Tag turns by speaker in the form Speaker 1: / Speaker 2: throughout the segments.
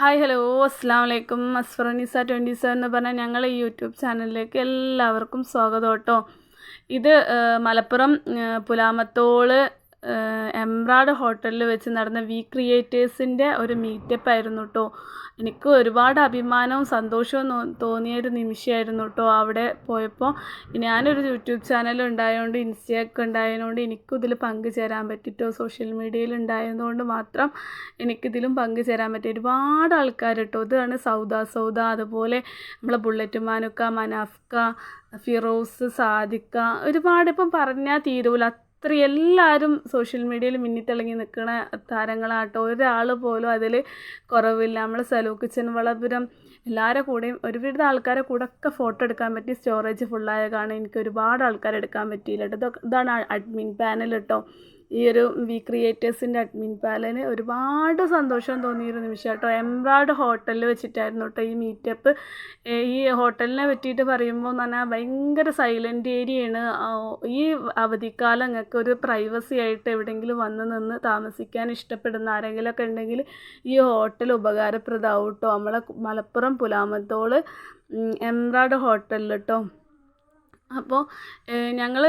Speaker 1: Hi hello. അസ്സാം വലൈക്കും അസ്ഫറനിസ twenty seven എന്ന് പറഞ്ഞ ഞങ്ങളെ ഈ യൂട്യൂബ് ചാനലിലേക്ക് എല്ലാവർക്കും സ്വാഗതം കേട്ടോ. ഇത് മലപ്പുറം പുലാമത്തോൾ എംബ്രാഡ് ഹോട്ടലിൽ വെച്ച് നടന്ന വി ക്രിയേറ്റേഴ്സിന്റെ ഒരു മീറ്റപ്പ് ആയിരുന്നു കേട്ടോ എനിക്ക് ഒരുപാട് അഭിമാനവും സന്തോഷവും തോന്നിയ ഒരു നിമിഷമായിരുന്നു കേട്ടോ അവിടെ പോയപ്പോൾ ഞാനൊരു യൂട്യൂബ് ചാനൽ ഉണ്ടായതുകൊണ്ട് ഇൻസ്റ്റയൊക്കെ ഉണ്ടായതുകൊണ്ട് എനിക്കും ഇതിൽ പങ്കുചേരാൻ പറ്റിട്ടോ സോഷ്യൽ മീഡിയയിൽ ഉണ്ടായതുകൊണ്ട് മാത്രം എനിക്കിതിലും പങ്കുചേരാൻ പറ്റി. ഒരുപാട് ആൾക്കാർ കേട്ടോ ഇതാണ് സൗദ സൗദ അതുപോലെ നമ്മളെ ബുള്ളറ്റ് മാനുക്ക മനാഫ്ക ഫിറോസ് സാദിക്ക. ഒരുപാട് ഇപ്പം പറഞ്ഞാൽ തീരൂല. അത്ര എല്ലാവരും സോഷ്യൽ മീഡിയയിൽ മിന്നിത്തിളങ്ങി നിൽക്കുന്ന താരങ്ങളാട്ടോ. ഒരാൾ പോലും അതിൽ കുറവില്ല. നമ്മൾ സലൂക്ക് ചെൻവളപുരം എല്ലാവരുടെ കൂടെയും ഒരുവിധ ആൾക്കാരെ കൂടെ ഒക്കെ ഫോട്ടോ എടുക്കാൻ പറ്റി. സ്റ്റോറേജ് ഫുള്ളായ കാരണം എനിക്ക് ഒരുപാട് ആൾക്കാരെ എടുക്കാൻ പറ്റിയില്ല കേട്ടോ ഇതാണ് അഡ്മിൻ പാനൽ കേട്ടോ ഈ ഒരു വി ക്രിയേറ്റേഴ്സിന്റെ അഡ്മിൻ പാലന് ഒരുപാട് സന്തോഷം തോന്നിയൊരു നിമിഷം കേട്ടോ. എംബ്രാഡ് ഹോട്ടലിൽ വെച്ചിട്ടായിരുന്നു കേട്ടോ ഈ മീറ്റപ്പ്. ഈ ഹോട്ടലിനെ പറ്റിയിട്ട് പറയുമ്പോൾ എന്ന് പറഞ്ഞാൽ ഭയങ്കര സൈലന്റ് ഏരിയയാണ്. ഈ അവധിക്കാലം ഞങ്ങൾക്ക് ഒരു പ്രൈവസി ആയിട്ട് എവിടെയെങ്കിലും വന്ന് നിന്ന് താമസിക്കാൻ ഇഷ്ടപ്പെടുന്ന ആരെങ്കിലുമൊക്കെ ഉണ്ടെങ്കിൽ ഈ ഹോട്ടൽ ഉപകാരപ്രദമാവും കേട്ടോ. നമ്മളെ മലപ്പുറം പുലാമത്തോൾ എംബ്രോയ്ഡ് ഹോട്ടലിൽ കേട്ടോ. അപ്പോൾ ഞങ്ങൾ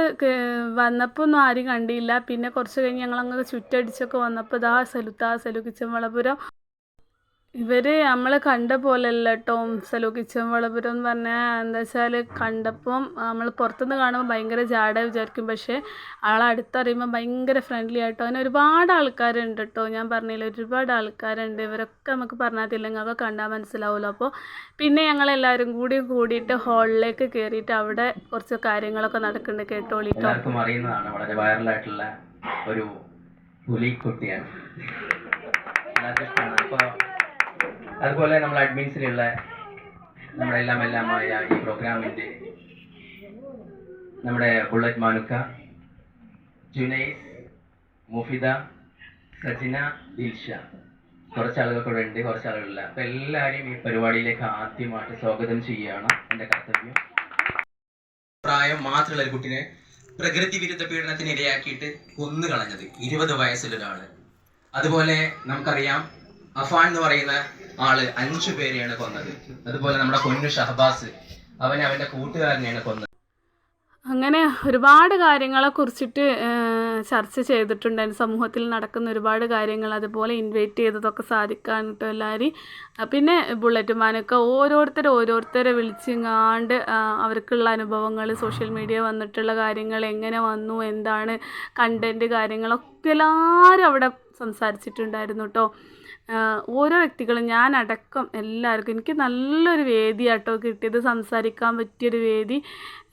Speaker 1: വന്നപ്പോൾ ഒന്നും ആരും കണ്ടില്ല. പിന്നെ കുറച്ച് കഴിഞ്ഞ് ഞങ്ങളങ്ങ് ചുറ്റടിച്ചൊക്കെ വന്നപ്പോൾ ദാ സെലുത്താ സലു കിച്ചൻ വളപുരം ഇവർ നമ്മൾ കണ്ട പോലെയല്ല കേട്ടോ സലോ കിച്ചൻ വളപുരം എന്ന് പറഞ്ഞാൽ എന്താ വെച്ചാൽ കണ്ടപ്പം നമ്മൾ പുറത്തുനിന്ന് കാണുമ്പോൾ ഭയങ്കര ജാട വിചാരിക്കും. പക്ഷേ ആളെ അടുത്തറിയുമ്പോൾ ഭയങ്കര ഫ്രണ്ട്ലി ആയിട്ടോ. അങ്ങനെ ഒരുപാട് ആൾക്കാരുണ്ട് കേട്ടോ ഞാൻ പറഞ്ഞില്ല ഒരുപാട് ആൾക്കാരുണ്ട്. ഇവരൊക്കെ നമുക്ക് പറഞ്ഞാൽ നിങ്ങൾക്ക് കണ്ടാൽ മനസ്സിലാവുമല്ലോ. അപ്പോൾ പിന്നെ ഞങ്ങളെല്ലാവരും കൂടി കൂടിയിട്ട് ഹാളിലേക്ക് കയറിയിട്ട് അവിടെ കുറച്ച് കാര്യങ്ങളൊക്കെ നടക്കുന്നുണ്ട്. കേട്ടോളിട്ടോ
Speaker 2: അറിയുന്നതാണ്. വളരെ വൈറലായിട്ടുള്ള ഒരു പുലിക്കുട്ടിയാണ്. അപ്പോൾ അതുപോലെ നമ്മൾ അഡ്മിൻസിലുള്ള നമ്മുടെ എല്ലാം എല്ലാമായ ഈ പ്രോഗ്രാമിന്റെ നമ്മുടെ ബുള്ളറ്റ് മാനുക്ക ജുനൈസ് മുഫിദ സജിന ദിൽഷ കുറച്ച് ആളുകൾ കൂടെ ഉണ്ട് കുറച്ച് ആളുകളില്ല. അപ്പം എല്ലാവരെയും ഈ പരിപാടിയിലേക്ക് ആദ്യമായിട്ട് സ്വാഗതം ചെയ്യുകയാണ് എന്റെ കർത്തവ്യം. പ്രായം മാത്രമുള്ള ഒരു കുട്ടിനെ പ്രകൃതി വിരുദ്ധ പീഡനത്തിന് ഇരയാക്കിയിട്ട് കൊന്നു കളഞ്ഞത് ഇരുപത് വയസ്സിലൊരാൾ അതുപോലെ നമുക്കറിയാം അഫാൻ എന്ന് പറയുന്ന ആൾ അഞ്ചു പേരെയാണ് കൊന്നത്. അതുപോലെ നമ്മുടെ പൊന്നു ഷഹബാസ് അവനെ അവന്റെ കൂട്ടുകാരനെയാണ് കൊന്നത്.
Speaker 1: അങ്ങനെ ഒരുപാട് കാര്യങ്ങളെ കുറിച്ചിട്ട് ചർച്ച ചെയ്തിട്ടുണ്ടായിരുന്നു സമൂഹത്തിൽ നടക്കുന്ന ഒരുപാട് കാര്യങ്ങൾ അതുപോലെ ഇൻവൈറ്റ് ചെയ്തതൊക്കെ സാധിക്കാൻ കേട്ടോ എല്ലാവരും പിന്നെ ബുള്ളറ്റ് മാനൊക്കെ ഓരോരുത്തർ ഓരോരുത്തരെ വിളിച്ചിങ്ങാണ്ട് അവർക്കുള്ള അനുഭവങ്ങൾ സോഷ്യൽ മീഡിയ വന്നിട്ടുള്ള കാര്യങ്ങൾ എങ്ങനെ വന്നു എന്താണ് കണ്ടന്റ് കാര്യങ്ങളൊക്കെ എല്ലാവരും അവിടെ സംസാരിച്ചിട്ടുണ്ടായിരുന്നു കേട്ടോ ഓരോ വ്യക്തികളും ഞാൻ അടക്കം എല്ലാവർക്കും എനിക്ക് നല്ലൊരു വേദിയാട്ടോ കിട്ടിയത്. സംസാരിക്കാൻ പറ്റിയൊരു വേദി.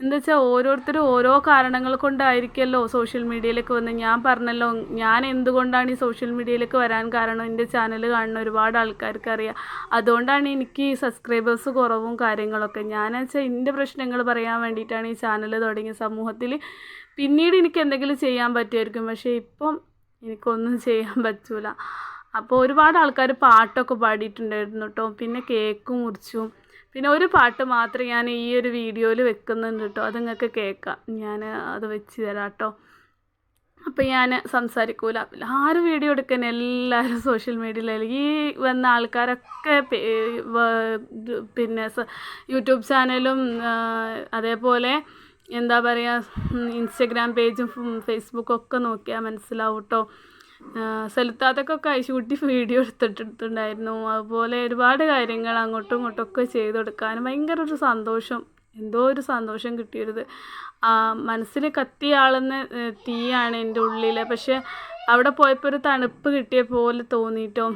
Speaker 1: എന്താ വെച്ചാൽ ഓരോരുത്തരും ഓരോ കാരണങ്ങൾ കൊണ്ടായിരിക്കുമല്ലോ സോഷ്യൽ മീഡിയയിലേക്ക് വന്ന്. ഞാൻ പറഞ്ഞല്ലോ ഞാൻ എന്തുകൊണ്ടാണ് ഈ സോഷ്യൽ മീഡിയയിലേക്ക് വരാൻ കാരണം? എന്റെ ചാനൽ കാണുന്ന ഒരുപാട് ആൾക്കാർക്ക് അറിയാം. അതുകൊണ്ടാണ് എനിക്ക് സബ്സ്ക്രൈബേഴ്സ് കുറവും കാര്യങ്ങളൊക്കെ. ഞാൻ വെച്ചാൽ എന്റെ പ്രശ്നങ്ങൾ പറയാൻ വേണ്ടിയിട്ടാണ് ഈ ചാനൽ തുടങ്ങിയ സമൂഹത്തിൽ പിന്നീട് എനിക്ക് എന്തെങ്കിലും ചെയ്യാൻ പറ്റുമായിരിക്കും. പക്ഷേ ഇപ്പം എനിക്കൊന്നും ചെയ്യാൻ പറ്റൂല. അപ്പോൾ ഒരുപാട് ആൾക്കാർ പാട്ടൊക്കെ പാടിയിട്ടുണ്ടായിരുന്നു കേട്ടോ പിന്നെ കേക്ക് മുറിച്ചു. പിന്നെ ഒരു പാട്ട് മാത്രം ഞാൻ ഈ ഒരു വീഡിയോയിൽ വെക്കുന്നുണ്ട് കേട്ടോ അത് നിങ്ങൾക്ക് കേൾക്കാം ഞാൻ അത് വെച്ച് തരാം കേട്ടോ അപ്പം ഞാൻ സംസാരിക്കൂല. ആരും വീഡിയോ എടുക്കാൻ എല്ലാവരും സോഷ്യൽ മീഡിയയിൽ ഈ വന്ന ആൾക്കാരൊക്കെ പിന്നെ യൂട്യൂബ് ചാനലും അതേപോലെ എന്താ പറയുക ഇൻസ്റ്റഗ്രാം പേജും ഫേസ്ബുക്കും ഒക്കെ നോക്കിയാൽ മനസ്സിലാവും കേട്ടോ സ്ഥലത്താത്തൊക്കെ അയച്ചുകൂട്ടി വീഡിയോ എടുത്തിട്ടുണ്ടായിരുന്നു. അതുപോലെ ഒരുപാട് കാര്യങ്ങൾ അങ്ങോട്ടും ഇങ്ങോട്ടും ഒക്കെ ചെയ്ത് കൊടുക്കാനും ഭയങ്കര ഒരു സന്തോഷം എന്തോ ഒരു സന്തോഷം കിട്ടിയത്. മനസ്സിൽ കത്തിയാളുന്ന തീയാണ് എന്റെ ഉള്ളിൽ പക്ഷെ അവിടെ പോയപ്പോൾ ഒരു തണുപ്പ് കിട്ടിയ പോലെ തോന്നിയിട്ടോ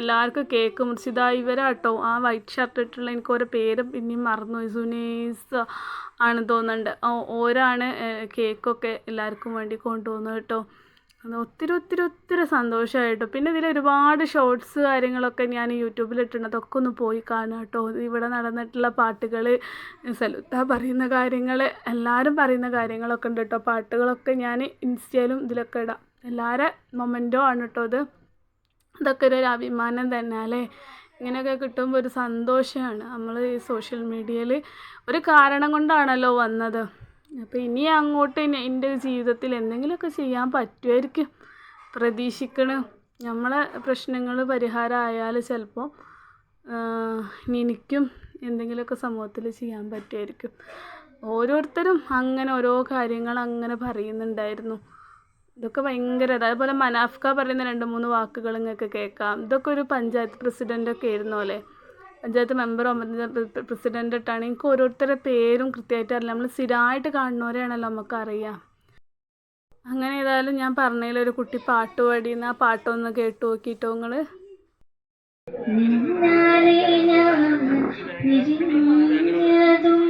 Speaker 1: എല്ലാവർക്കും കേക്ക്. മുറിച്ചിതാ ഇവരാട്ടോ ആ വൈറ്റ് ഷർട്ട് ഇട്ടുള്ള എനിക്ക് ഓരോ പേര് പിന്നെയും മറന്നു. സുനീസ് ആണ് തോന്നുന്നുണ്ട് ഓരാണ് കേക്കൊക്കെ എല്ലാവർക്കും വേണ്ടി കൊണ്ടുപോകുന്നത് കേട്ടോ. അത് ഒത്തിരി ഒത്തിരി ഒത്തിരി സന്തോഷമായിട്ടോ പിന്നെ ഇതിൽ ഒരുപാട് ഷോർട്സ് കാര്യങ്ങളൊക്കെ ഞാൻ യൂട്യൂബിൽ ഇട്ടിട്ടുണ്ട്. അതൊക്കെ ഒന്ന് പോയി കാണുക കേട്ടോ. ഇവിടെ നടന്നിട്ടുള്ള പാട്ടുകൾ സലുത്ത പറയുന്ന കാര്യങ്ങൾ എല്ലാവരും പറയുന്ന കാര്യങ്ങളൊക്കെ ഉണ്ട് കേട്ടോ. പാട്ടുകളൊക്കെ ഞാൻ ഇൻസ്റ്റയിലും ഇതിലൊക്കെ ഇടാം. എല്ലാവരുടെ മൊമെന്റോ ആണ് കേട്ടോ അത് അതൊക്കെ ഒരു അഭിമാനം തന്നെ അല്ലേ? ഇങ്ങനെയൊക്കെ കിട്ടുമ്പോൾ ഒരു സന്തോഷമാണ് നമ്മൾ ഈ സോഷ്യൽ മീഡിയയിൽ ഒരു കാരണം കൊണ്ടാണല്ലോ വന്നത്. അപ്പോൾ ഇനി അങ്ങോട്ട് എന്റെ ജീവിതത്തിൽ എന്തെങ്കിലുമൊക്കെ ചെയ്യാൻ പറ്റുമായിരിക്കും. പ്രതീക്ഷിക്കണം. നമ്മളെ പ്രശ്നങ്ങൾ പരിഹാരമായാൽ ചിലപ്പോൾ എനിക്കും എന്തെങ്കിലുമൊക്കെ സമൂഹത്തിൽ ചെയ്യാൻ പറ്റുമായിരിക്കും. ഓരോരുത്തരും അങ്ങനെ ഓരോ കാര്യങ്ങൾ അങ്ങനെ പറയുന്നുണ്ടായിരുന്നു. ഇതൊക്കെ ഭയങ്കര അതേപോലെ മനാഫ്ക പറയുന്ന രണ്ട് മൂന്ന് വാക്കുകൾ നിങ്ങൾക്ക് കേൾക്കാം. ഇതൊക്കെ ഒരു പഞ്ചായത്ത് പ്രസിഡന്റൊക്കെ ആയിരുന്നു അല്ലേ? പഞ്ചായത്ത് മെമ്പറോ പ്രസിഡന്റ് ഇട്ടാണ്. എനിക്ക് ഓരോരുത്തരുടെ പേരും കൃത്യമായിട്ട് അറിയില്ല. നമ്മൾ സ്ഥിരമായിട്ട് കാണുന്നവരെയാണല്ലോ നമുക്ക് അറിയാം. അങ്ങനെ ഏതായാലും ഞാൻ പറഞ്ഞതിൽ ഒരു കുട്ടി പാട്ട് പാടിയെന്ന് ആ പാട്ടൊന്ന് കേട്ടു നോക്കിയിട്ടോ നിങ്ങൾ
Speaker 3: പിരിഞ്ഞതും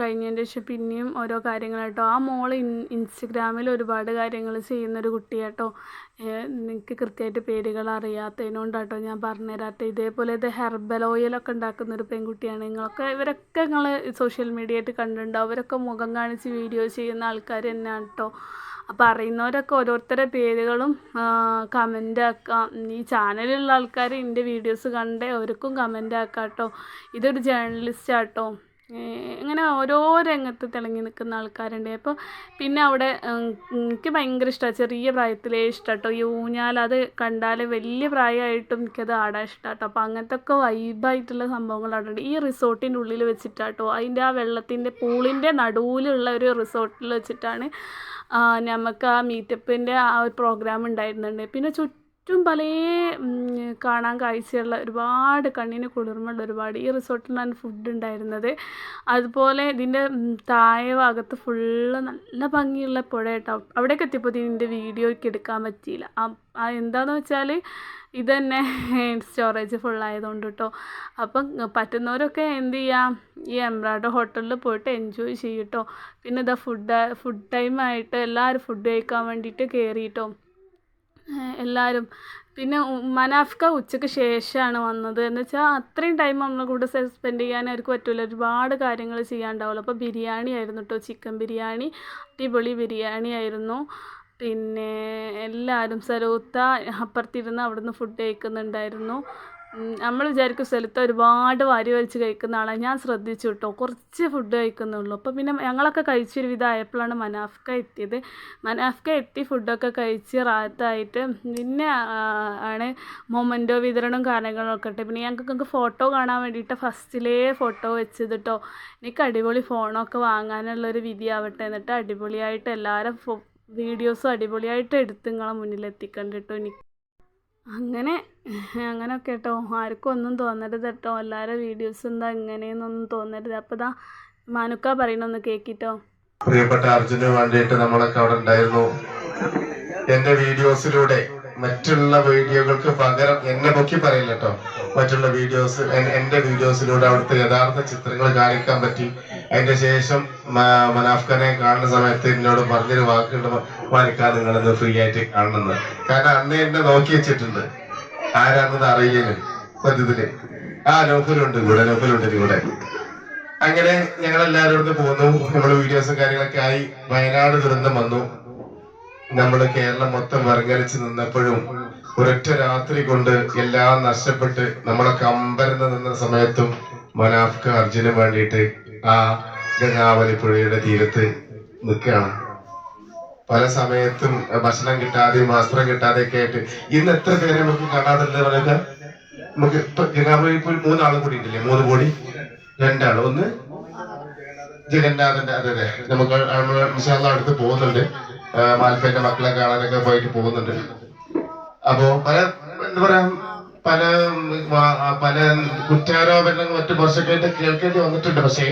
Speaker 1: കഴിഞ്ഞതിന് ശേഷം പിന്നെയും ഓരോ കാര്യങ്ങൾ കേട്ടോ ആ മോൾ ഇൻ ഇൻസ്റ്റഗ്രാമിൽ ഒരുപാട് കാര്യങ്ങൾ ചെയ്യുന്നൊരു കുട്ടിയാട്ടോ. എനിക്ക് കൃത്യമായിട്ട് പേരുകൾ അറിയാത്തതിനോണ്ടാട്ടോ ഞാൻ പറഞ്ഞുതരാത്ത. ഇതേപോലെ ഇത് ഹെർബൽ ഓയിലൊക്കെ ഉണ്ടാക്കുന്ന ഒരു പെൺകുട്ടിയാണ്. നിങ്ങളൊക്കെ ഇവരൊക്കെ നിങ്ങൾ സോഷ്യൽ മീഡിയ ആയിട്ട് കണ്ടിട്ടുണ്ടാവും. അവരൊക്കെ മുഖം കാണിച്ച് വീഡിയോ ചെയ്യുന്ന ആൾക്കാർ തന്നെയാണ് കേട്ടോ അപ്പോൾ അറിയുന്നവരൊക്കെ ഓരോരുത്തരുടെ പേരുകളും കമന്റ് ആക്കാം. ഈ ചാനലിലുള്ള ആൾക്കാർ എന്റെ വീഡിയോസ് കണ്ടേ അവർക്കും കമന്റ് ആക്കാം കേട്ടോ ഇതൊരു ജേർണലിസ്റ്റ് ആട്ടോ. ഇങ്ങനെ ഓരോ രംഗത്ത് തിളങ്ങി നിൽക്കുന്ന ആൾക്കാരുണ്ട്. അപ്പോൾ പിന്നെ അവിടെ എനിക്ക് ഭയങ്കര ഇഷ്ടമാണ് ചെറിയ പ്രായത്തിലേ ഇഷ്ടം കേട്ടോ ഊഞ്ഞാൽ അത് കണ്ടാൽ വലിയ പ്രായമായിട്ടും എനിക്കത് ആടാൻ ഇഷ്ടം കേട്ടോ അപ്പോൾ അങ്ങനത്തെ ഒക്കെ വൈബായിട്ടുള്ള സംഭവങ്ങൾ അവിടെ ഉണ്ട്. ഈ റിസോർട്ടിന്റെ ഉള്ളിൽ വെച്ചിട്ടാട്ടോ. അതിന്റെ ആ വെള്ളത്തിന്റെ പൂളിന്റെ നടുവിലുള്ള ഒരു റിസോർട്ടിൽ വെച്ചിട്ടാണ് നമുക്ക് ആ മീറ്റപ്പിന്റെ ആ ഒരു പ്രോഗ്രാം ഉണ്ടായിരുന്നുണ്ട് പിന്നെ ചുറ്റും പല കാണാൻ കാഴ്ചയുള്ള ഒരുപാട് കണ്ണിന് കുളിർമുള്ള ഒരുപാട് ഈ റിസോർട്ടിലാണ് ഫുഡ് ഉണ്ടായിരുന്നത്. അതുപോലെ ഇതിന്റെ താഴെ ഭാഗത്ത് ഫുള്ള് നല്ല ഭംഗിയുള്ള പുഴ കേട്ടോ അവിടേക്ക് എത്തിയപ്പോൾ ഇതിന്റെ വീഡിയോയ്ക്ക് എടുക്കാൻ പറ്റിയില്ല. എന്താണെന്ന് വെച്ചാൽ ഇത് തന്നെ സ്റ്റോറേജ് ഫുള്ളായതുകൊണ്ട് കേട്ടോ അപ്പം പറ്റുന്നവരൊക്കെ എന്ത് ചെയ്യാം ഈ എംബ്രോയ്ഡർ ഹോട്ടലിൽ പോയിട്ട് എൻജോയ് ചെയ്യും കേട്ടോ പിന്നെ ഇതാ ഫുഡ് ഫുഡ് ടൈമായിട്ട് എല്ലാവരും ഫുഡ് കഴിക്കാൻ വേണ്ടിയിട്ട് കയറിയിട്ടോ എല്ലാവരും പിന്നെ മനാഫ്ക ഉച്ചയ്ക്ക് ശേഷമാണ് വന്നത്. എന്ന് വെച്ചാൽ അത്രയും ടൈം നമ്മളെ കൂടെ സ്പെൻഡ് ചെയ്യാൻ അവർക്ക് പറ്റില്ല ഒരുപാട് കാര്യങ്ങൾ ചെയ്യാണ്ടാവുള്ളൂ. അപ്പോൾ ബിരിയാണി ആയിരുന്നു കേട്ടോ ചിക്കൻ ബിരിയാണി അടിപൊളി ബിരിയാണി ആയിരുന്നു. പിന്നെ എല്ലാവരും സരോത്ത അപ്പുറത്തിരുന്ന് അവിടുന്ന് ഫുഡ് കഴിക്കുന്നുണ്ടായിരുന്നു. നമ്മൾ വിചാരിക്കും സ്ഥലത്ത് ഒരുപാട് വാരി വലിച്ച് കഴിക്കുന്ന ആളാണ് ഞാൻ ശ്രദ്ധിച്ചു കേട്ടോ. കുറച്ച് ഫുഡ് കഴിക്കുന്നുള്ളൂ. അപ്പോൾ പിന്നെ ഞങ്ങളൊക്കെ കഴിച്ചൊരു വിധമായപ്പോഴാണ് മനാഫ്ക എത്തിയത്. മനാഫ്ക എത്തി ഫുഡൊക്കെ കഴിച്ച് റാത്തായിട്ട് പിന്നെ ആണ് മൊമെന്റോ വിതരണം കാര്യങ്ങളൊക്കെ ഇട്ട്. പിന്നെ ഞങ്ങൾക്ക് ഫോട്ടോ കാണാൻ വേണ്ടിയിട്ട് ഫസ്റ്റിലേ ഫോട്ടോ വെച്ചത് കേട്ടോ എനിക്ക് അടിപൊളി ഫോണൊക്കെ വാങ്ങാനുള്ളൊരു വിധിയാവട്ടെ എന്നിട്ട് അടിപൊളിയായിട്ട് എല്ലാവരും വീഡിയോസും അടിപൊളിയായിട്ട് എടുത്ത് നിങ്ങളെ മുന്നിൽ കേട്ടോ എനിക്ക്. അങ്ങനെ അങ്ങനെയൊക്കെ കേട്ടോ ആർക്കും ഒന്നും തോന്നരുത് കേട്ടോ. എല്ലാവരും വീഡിയോസ് എന്താ ഇങ്ങനെയെന്നൊന്നും തോന്നരുത്. അപ്പോൾ ഇതാ മാനുക്ക പറയണൊന്ന് കേക്കിട്ടോ.
Speaker 4: പ്രിയപ്പെട്ട അർജുന് വേണ്ടിയിട്ട് നമ്മളൊക്കെ അവിടെ ഉണ്ടായിരുന്നു. എന്റെ വീഡിയോസിലൂടെ മറ്റുള്ള വീഡിയോകൾക്ക് പകരം എന്നെ പൊക്കി പറയില്ല കേട്ടോ. മറ്റുള്ള വീഡിയോസ് എന്റെ വീഡിയോസിലൂടെ അവിടുത്തെ യഥാർത്ഥ ചിത്രങ്ങൾ കാണിക്കാൻ പറ്റി. അതിന്റെ ശേഷം മനാഫ്ഖാനെ കാണുന്ന സമയത്ത് എന്നോട് പറഞ്ഞൊരു വാക്കുണ്ട്. മാനിക്കാൻ നിങ്ങളെന്ന് ഫ്രീ ആയിട്ട് കാണുന്നത് കാരണം അന്ന് എന്നെ നോക്കി വെച്ചിട്ടുണ്ട്. ആരാണെന്ന് അറിയില്ല സത്യത്തിൽ. ആ നോഫലുണ്ട്. കൂടെ നോഫലുണ്ട് കൂടെ അങ്ങനെ ഞങ്ങൾ എല്ലാവരും ഇവിടുന്ന് പോന്നു നമ്മുടെ വീഡിയോസും കാര്യങ്ങളൊക്കെ ആയി. വയനാട് ദുരന്തം വന്നു. നമ്മൾ കേരളം മൊത്തം വരങ്ങലിച്ച് നിന്നപ്പോഴും ഒരൊറ്റ രാത്രി കൊണ്ട് എല്ലാം നഷ്ടപ്പെട്ട് നമ്മളൊക്കെ അമ്പരന്ന് നിന്ന സമയത്തും മനാഫ്ക അർജുന് വേണ്ടിയിട്ട് ആ ഗംഗാവലി പുഴയുടെ തീരത്ത് നിൽക്കുകയാണ്. പല സമയത്തും ഭക്ഷണം കിട്ടാതെയും വസ്ത്രം കിട്ടാതെയൊക്കെ ആയിട്ട് ഇന്ന് എത്ര പേരെ നമുക്ക് കാണാതുള്ളത് പറയുക നമുക്ക് ഇപ്പൊ ഗംഗാവലി ഇപ്പോൾ മൂന്നാളും കൂടി ഉണ്ടല്ലേ മൂന്ന് കോടി? രണ്ടാൾ. ഒന്ന് ജഗന്നാഥന്റെ അതെ അതെ. നമുക്ക് വിശാല അടുത്ത് പോകുന്നുണ്ട്. മാൽപ്പേന്റെ മക്കളെ കാണാനൊക്കെ പോയിട്ട് പോകുന്നുണ്ട്. അപ്പോ പല എന്താ പറയാ പല പല കുറ്റാരോപണങ്ങൾ മറ്റു കുറച്ചൊക്കെ കേൾക്കേണ്ടി വന്നിട്ടുണ്ട്. പക്ഷേ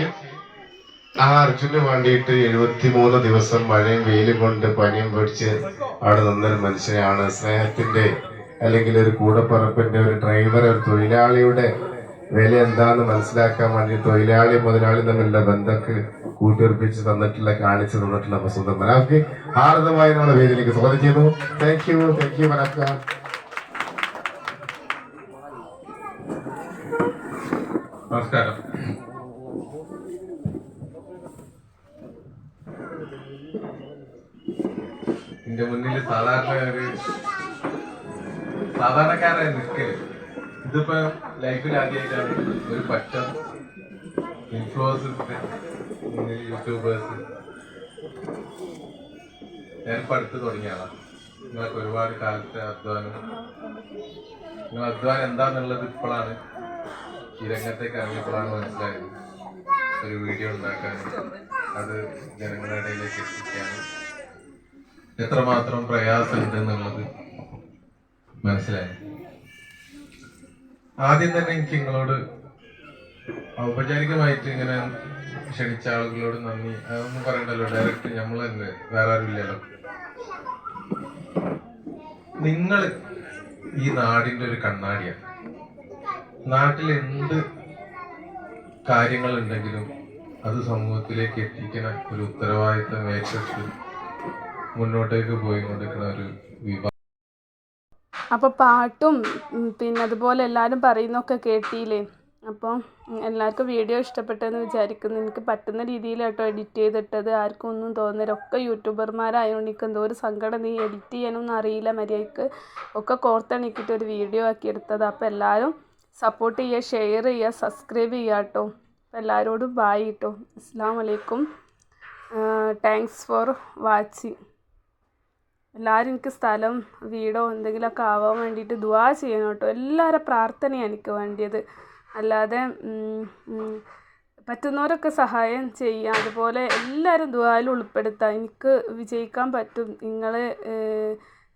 Speaker 4: ആ അർജുന് വേണ്ടിയിട്ട് എഴുപത്തിമൂന്ന് ദിവസം മഴയും വെയിലും കൊണ്ട് പനിയും പിടിച്ച് അവിടെ നിന്നൊരു മനുഷ്യനെയാണ്. സ്നേഹത്തിന്റെ അല്ലെങ്കിൽ ഒരു കൂടപ്പറപ്പിന്റെ ഒരു ഡ്രൈവർ ഒരു തൊഴിലാളിയുടെ വില എന്താന്ന് മനസ്സിലാക്കാൻ വേണ്ടി തൊഴിലാളി മുതലാളി തമ്മിലുള്ള ബന്ധക്ക് കൂട്ടിയുറപ്പിച്ച് തന്നിട്ടുള്ള കാണിച്ചു തന്നിട്ടുള്ള വസുന്ധ മനാഫ്ക്ക് ഹാർദമായി നമ്മുടെ വേദിയിലേക്ക് സ്വാഗതം ചെയ്യുന്നു. താങ്ക് യു താങ്ക് യു മനാഫ്ക.
Speaker 5: നമസ്കാരം. എന്റെ മുന്നിൽ സാധാരണ സാധാരണക്കാരായി നിൽക്കൽ. ഇതിപ്പോ ലൈഫിൽ ആദ്യമായിട്ടാണ് ഒരു പറ്റം ഇൻഫ്ലുവേഴ്സ് യൂട്യൂബേഴ്സ് ഞാനിപ്പോ അടുത്ത് തുടങ്ങിയ നിങ്ങൾക്ക് ഒരുപാട് കാലത്തെ അധ്വാനം. നിങ്ങൾ അധ്വാനം എന്താന്നുള്ളത് ഇപ്പോഴാണ് ഈ രംഗത്തേക്ക് ഇറങ്ങിയപ്പോഴാണ് മനസ്സിലായത്. ഒരു വീഡിയോ ഉണ്ടാക്കാനും അത് ജനങ്ങളുടെ ഇടയിലേക്ക് എത്തിക്കാനും. എത്രമാത്രം പ്രയാസമുണ്ട് എന്നുള്ളത് മനസ്സിലായി. ആദ്യം തന്നെ എനിക്ക് നിങ്ങളോട് ഔപചാരികമായിട്ട് ഇങ്ങനെ ക്ഷണിച്ച ആളുകളോട് നന്ദി. അതൊന്നും പറയണ്ടല്ലോ ഡയറക്റ്റ് നമ്മൾ തന്നെ വേറെ ആരുമില്ലല്ലോ നിങ്ങൾ ഈ നാടിന്റെ ഒരു കണ്ണാടിയാണ്. നാട്ടിൽ എന്ത് കാര്യങ്ങൾ ഉണ്ടെങ്കിലും അത് സമൂഹത്തിലേക്ക് എത്തിക്കുന്ന ഒരു ഉത്തരവാദിത്തം ഏറ്റെടുത്ത് മുന്നോട്ടേക്ക് പോയിക്കൊണ്ടിരിക്കുന്ന ഒരു വിഭാഗം.
Speaker 1: അപ്പോൾ പാട്ടും പിന്നെ അതുപോലെ എല്ലാവരും പറയുന്നൊക്കെ കേട്ടില്ലേ? അപ്പോൾ എല്ലാവർക്കും വീഡിയോ ഇഷ്ടപ്പെട്ടെന്ന് വിചാരിക്കുന്നു. എനിക്ക് പറ്റുന്ന രീതിയിൽ കേട്ടോ എഡിറ്റ് ചെയ്തിട്ടത്. ആർക്കും ഒന്നും തോന്നരുത്. ഒക്കെ യൂട്യൂബർമാരായതുകൊണ്ട് എനിക്ക് എന്തോ ഒരു സങ്കടം. നീ എഡിറ്റ് ചെയ്യാനൊന്നും അറിയില്ല മര്യാദയ്ക്ക് ഒക്കെ കോർത്തണിക്കിട്ട് ഒരു വീഡിയോ ആക്കി എടുത്തത്. അപ്പോൾ എല്ലാവരും സപ്പോർട്ട് ചെയ്യുക ഷെയർ ചെയ്യുക സബ്സ്ക്രൈബ് ചെയ്യുക കേട്ടോ. അപ്പോൾ എല്ലാവരോടും ബായ് കേട്ടോ അസ്സാം വലൈക്കും താങ്ക്സ് ഫോർ വാച്ചിങ് എല്ലാവരും എനിക്ക് സ്ഥലം വീടോ എന്തെങ്കിലുമൊക്കെ ആവാൻ വേണ്ടിയിട്ട് ദുവാ ചെയ്യണം കേട്ടോ. എല്ലാവരുടെ പ്രാർത്ഥനയാണ് എനിക്ക് വേണ്ടിയത്. അല്ലാതെ പറ്റുന്നവരൊക്കെ സഹായം ചെയ്യുക അതുപോലെ എല്ലാവരും ദുവായിൽ ഉൾപ്പെടുത്തുക എനിക്ക് വിജയിക്കാൻ പറ്റും. നിങ്ങൾ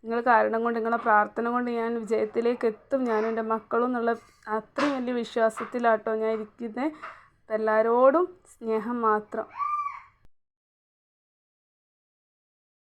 Speaker 1: നിങ്ങൾ കാരണം കൊണ്ട് നിങ്ങളെ പ്രാർത്ഥന കൊണ്ട് ഞാൻ വിജയത്തിലേക്ക് എത്തും. ഞാൻ എന്റെ മക്കളും എന്നുള്ള അത്രയും വലിയ വിശ്വാസത്തിലാട്ടോ ഞാൻ ഇരിക്കുന്നത് എല്ലാവരോടും സ്നേഹം മാത്രം.